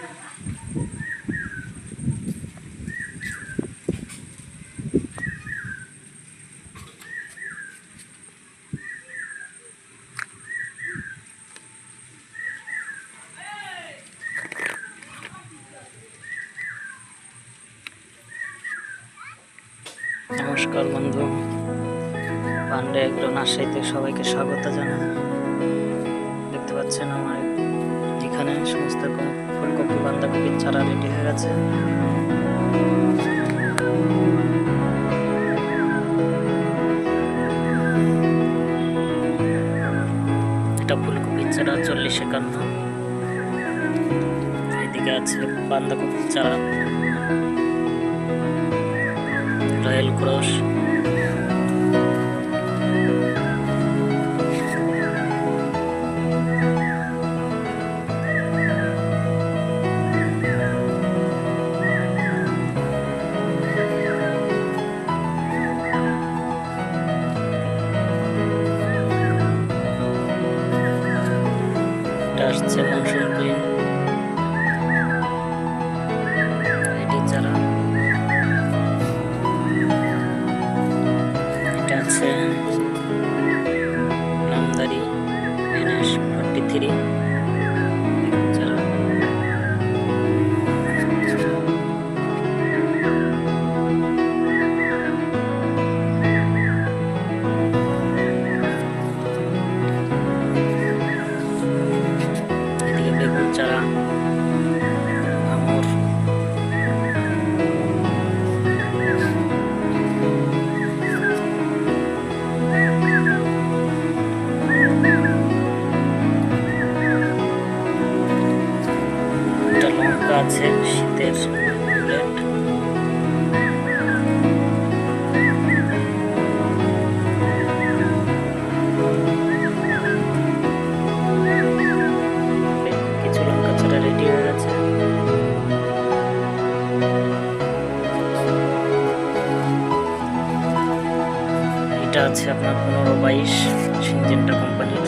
নমস্কার বন্ধু। পান্ডে এগ্রো নার্সারিতে সবাইকে স্বাগত জানাই। দেখতে পাচ্ছেন আমার এখানে সমস্ত রকম ফুলকপি বাঁধাকপির চারা রেডি হয়ে গেছে। এটা ফুলকপির চারা চল্লিশ একান্ন। এদিকে আছে বাঁধাকপির চারা রয়্যাল ক্রস। আছে নামদারি এনএস ফর্টি থ্রি আছে শীতের কিছু লঙ্কা ছাড়া এটা আছে আপনার পনেরো বাইশ সিনজেন্টা কোম্পানির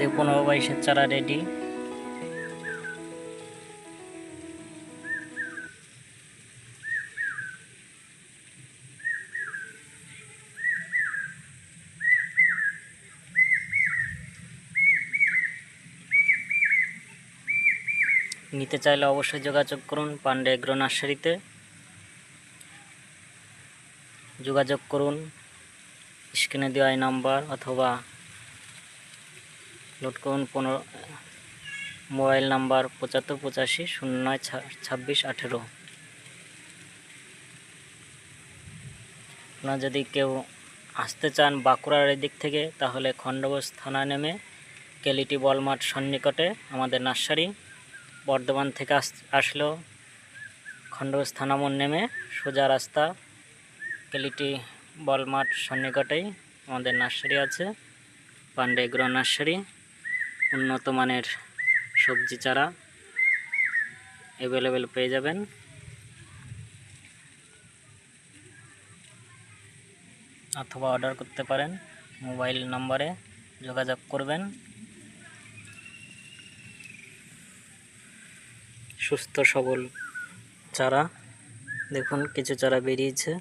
দেখুন পনেরো বাইশের চারা রেডি নিতে চাইলে অবশ্যই যোগাযোগ করুন পান্ডে এগ্রো নার্সারিতে। যোগাযোগ করুন, স্ক্রিনে দেওয়া নাম্বার অথবা লোড করুন পনেরো মোবাইল নাম্বার পঁচাত্তর, পঁচাশি, শূন্য নয় ছাব্বিশ, আঠেরো। আপনারা যদি কেউ আসতে চান বাঁকুড়ার এদিক থেকে, তাহলে খণ্ডবোস থানা নেমে কেলিটি বলমার্ট সন্নিকটে আমাদের নার্সারি বর্ধমান থেকে আস আসলেও খণ্ডবোস থানা মোড় নেমে সোজা রাস্তা কেলিটি বলমার্ট সন্নিকটেই আমাদের নার্সারি আছে, পান্ডে এগ্রো নার্সারি। উন্নত মানের সবজি চারা অ্যাভেলেবেল পেয়ে যাবেন। অথবা অর্ডার করতে পারেন মোবাইল নম্বরে যোগাযোগ করবেন। সুস্থ সবল চারা, দেখুন, কিছু চারা বেরিয়েছে।